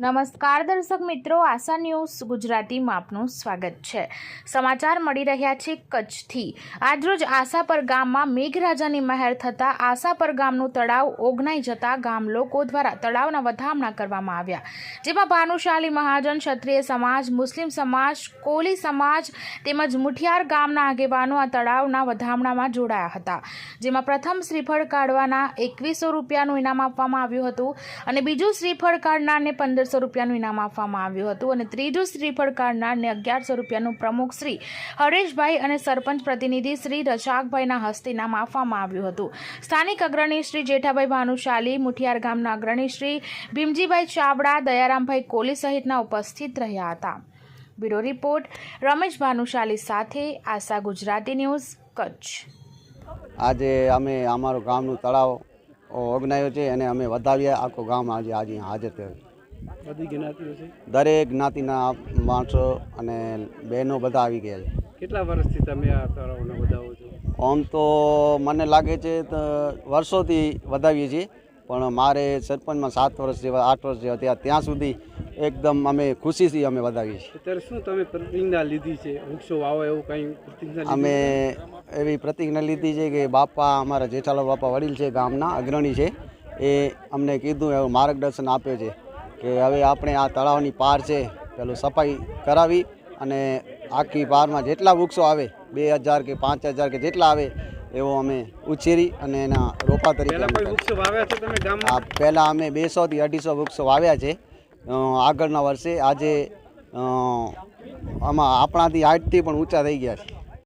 નમસ્કાર દર્શક મિત્રો, આશા ન્યૂઝ ગુજરાતીમાં આપનું સ્વાગત છે. સમાચાર મળી રહ્યા છે કચ્છથી. આજરોજ આશાપર ગામમાં મેઘરાજાની મહેર થતાં આશાપર ગામનું તળાવ ઓગનાઈ જતા ગામ લોકો દ્વારા તળાવના વધામણા કરવામાં આવ્યા. જેમાં ભાનુશાલી મહાજન, ક્ષત્રિય સમાજ, મુસ્લિમ સમાજ, કોલી સમાજ તેમજ મુઠિયાર ગામના આગેવાનો આ તળાવના વધામણામાં જોડાયા હતા. જેમાં પ્રથમ શ્રીફળ કાઢવાના એકવીસો રૂપિયાનું ઇનામ આપવામાં આવ્યું હતું અને બીજું શ્રીફળ કાઢનારને પંદરસો રૂપિયાનું ઇનામ આપવામાં આવ્યું હતું અને ત્રીજું શ્રીફળ કાઢનારને અગિયારસો રૂપિયાનું પ્રમુખ શ્રી હરેશભાઈ અને સરપંચ પ્રતિનિધિ શ્રી રશાકભાઈના હસ્તે ઇનામ આપવામાં આવ્યું હતું. સ્થાનિક અગ્રણી શ્રી જેઠાભાઈ ભાનુશાલી, મુઠિયાર ગામના અગ્રણી શ્રી ભીમજીભાઈ ચાવડા, દયારામભાઈ કોલી સહિતના ઉપસ્થિત રહ્યા હતા. બ્યુરો રિપોર્ટ, રમેશ ભાનુશાલી સાથે આશા ગુજરાતી ન્યૂઝ, કચ્છ. આજે અમે અમારું ગામનું તળાવ ઓગનાયો છે અને અમે વધાવ્યા. આખું ગામ આજે આજે હાજર થયું. બધી જ્ઞાતિઓ છે? દરેક જ્ઞાતિના માણસો અને બહેનો બધા આવી ગયા છે. કેટલા વર્ષથી તમે આ તળાવને વધાવો છો? આમ તો મને લાગે છે તો વર્ષોથી વધાવીએ છીએ પણ મારે સરપંચમાં સાત વર્ષ જેવા આઠ વર્ષ જેવા ત્યાં ત્યાં સુધી એકદમ અમે ખુશીથી અમે વધાવીએ છીએ. અત્યારે શું તમે પ્રતિજ્ઞા લીધી છે? વૃક્ષો વાવો એવું કંઈ પ્રતિજ્ઞા અમે એવી પ્રતિજ્ઞા લીધી છે કે બાપા અમારા જેઠાલાલ બાપા વડીલ છે ગામના અગ્રણી છે. એ અમને કીધું એવું માર્ગદર્શન આપે છે. કે હવે આપણે આ તળાવની પાર છે પેલું સફાઈ કરાવી અને આખી પારમાં જેટલા વૃક્ષો આવે બે હજાર કે પાંચ હજાર કે જેટલા આવે એવો અમે ઉછેરી અને એના રોપા તરીકે આ પહેલાં અમે બેસોથી અઢીસો વૃક્ષો વાવ્યા છે. આગળના વર્ષે આજે આમાં આપણાથી હાઇટથી પણ ઊંચા થઈ ગયા છે.